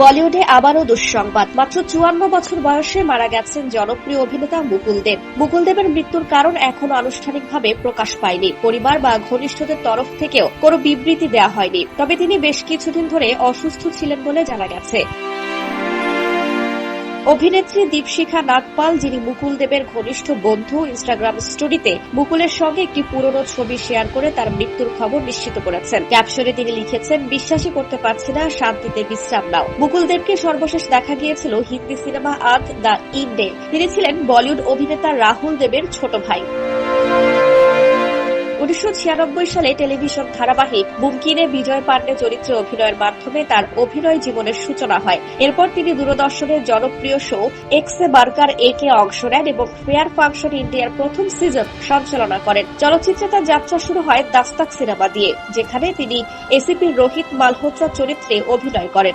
বলিউডে আবারও দুঃসংবাদ। মাত্র চুয়ান্ন বছর বয়সে মারা গেছেন জনপ্রিয় অভিনেতা মুকুল দেব। মুকুল দেবের মৃত্যুর কারণ এখন আনুষ্ঠানিকভাবে প্রকাশ পায়নি। পরিবার বা ঘনিষ্ঠদের তরফ থেকেও কোনো বিবৃতি দেওয়া হয়নি। তবে তিনি বেশ কিছুদিন ধরে অসুস্থ ছিলেন বলে জানা গেছে। অভিনেত্রী দীপশিখা নাগপাল, যিনি মুকুল দেবের ঘনিষ্ঠ বন্ধু ইনস্টাগ্রাম স্টোরিতে মুকুলের সঙ্গে একটি পুরনো ছবি শেয়ার করে তার মৃত্যুর খবর নিশ্চিত করেছেন। ক্যাপশনে তিনি লিখেছেন, বিশ্বাসই করতে পারছি না, শান্তিতে বিশ্রাম নাও। মুকুল দেবকে সর্বশেষ দেখা গিয়েছিল হিন্দি সিনেমা আর্থ দ্য ইন্ডে। তিনি ছিলেন বলিউড অভিনেতা রাহুল দেবের ছোট ভাই। উনিশশো ছিয়ানব্বই সালে টেলিভিশন ধারাবাহিক মুমকিনে বিজয় পান্ডে চরিত্রে অভিনয়ের মাধ্যমে তার অভিনয় জীবনের সূচনা হয়। এরপর তিনি দূরদর্শনের জনপ্রিয় শো এক্সে বার্কার এ কে অংশ নেন এবং ফেয়ার ফাংশন ইন্ডিয়ার প্রথম সিজন সঞ্চালনা করেন। চলচ্চিত্রে তার যাত্রা শুরু হয় দাস্তাক সিনেমা দিয়ে, যেখানে তিনি এসিপি রোহিত মালহোত্রা চরিত্রে অভিনয় করেন।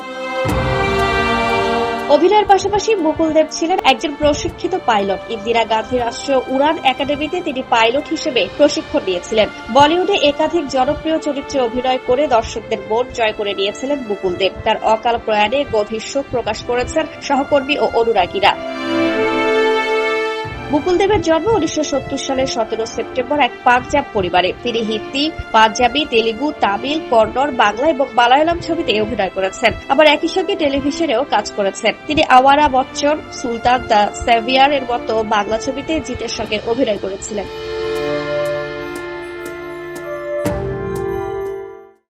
অভিনয়ের পাশাপাশি মুকুল দেব ছিলেন একজন প্রশিক্ষিত পাইলট। ইন্দিরা গান্ধী রাষ্ট্রীয় উড়ান একাডেমিতে তিনি পাইলট হিসেবে প্রশিক্ষণ নিয়েছিলেন। বলিউডে একাধিক জনপ্রিয় চরিত্রে অভিনয় করে দর্শকদের মন জয় করে নিয়েছিলেন মুকুল দেব। তার অকাল প্রয়াণে গভীর শোক প্রকাশ করেছেন সহকর্মী ও অনুরাগীরা। মুকুল দেবের জন্ম উনিশশো সত্তর সালের সতেরো সেপ্টেম্বর এক পাঞ্জাব পরিবারে। তিনি হিন্দি, পাঞ্জাবি, তেলেগু, তামিল, কন্নড়, বাংলা এবং মালায়ালাম ছবিতে অভিনয় করেছেন। আবার একই সঙ্গে টেলিভিশনেও কাজ করেছেন। তিনি আওয়ারা বচ্চন, সুলতান দ্য সেভিয়ার এর মতো বাংলা ছবিতে জিতের সঙ্গে অভিনয় করেছিলেন।